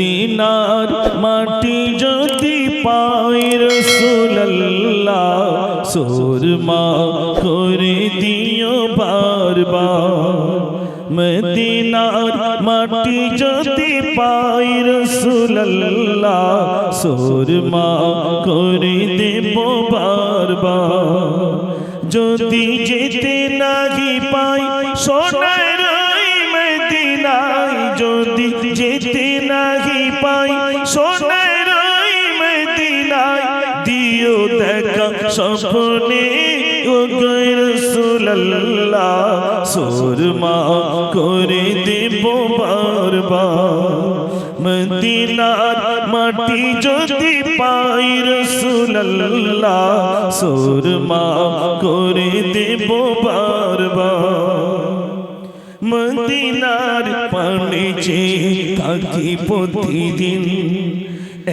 মদিনার মাটি যদি পাই রসুল্লাহ সুরমা করে দিও বারবার। মদিনার মাটি যদি পাই রসুল্লাহ সুরমা করে দেব বারবার। যদি যেতে নাহি পাই সোনার মদিনায়, যদি যেতে নাহি পাই, সোনার মদিনায় দিও দেখা স্বপ্নে রসুল্লাহ সুরমা করে দেব বারবার। মদিনার মাটি যদি পাই রসুল্লাহ সুরমা করে দেব বারবার। মদিনার পানে যে থাকি প্রতিদিন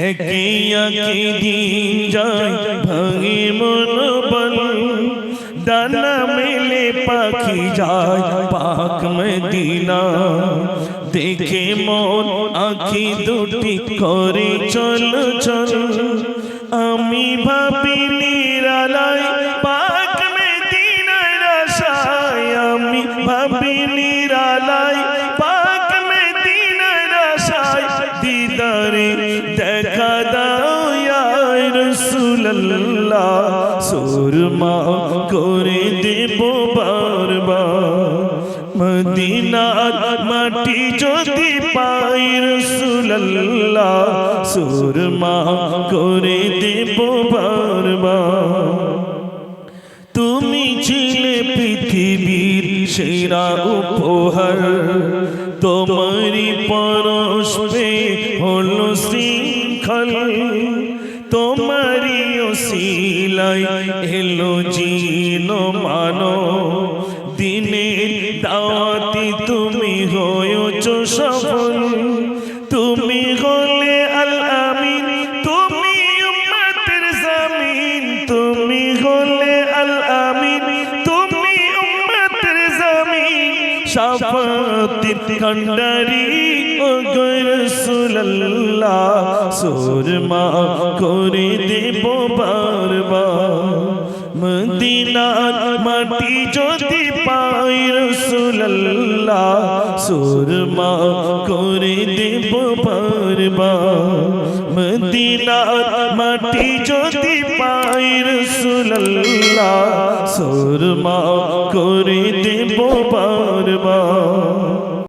একে একে দিন যায় ভাঙে মনোবল ডানা মেলে পাখি যায় পাক মদিনা। দেখে মন আখি দুটি করে, চল চল, আমি রাসূলুল্লাহ সুরমা করে দেব মাটি যদি পাই রসুল্লাহ সুরমা করে দেব তুমি ছিলে পৃথিবীর সেরা উপহার, তোমারই পরশে হলো শৃঙ্খল, তোমারই ওসিলাই এলো জিন মানো, দিনের দাওয়াতি তুমি হয়েছ সফল। তুমি হলে আল তুমি উম্মতের জামিন। তুমি হলে আল তুমি উম্মতের জামিন। শাফাতির ও রাসূলুল্লাহ, সুরমা করে দেব মদিনার মাটি যদি পাই রসুল্লাহ সুরমা করে দেব পারবা। মদিনার মাটি যদি পাই রসুল্লাহ সুরমা করে দেব বারবার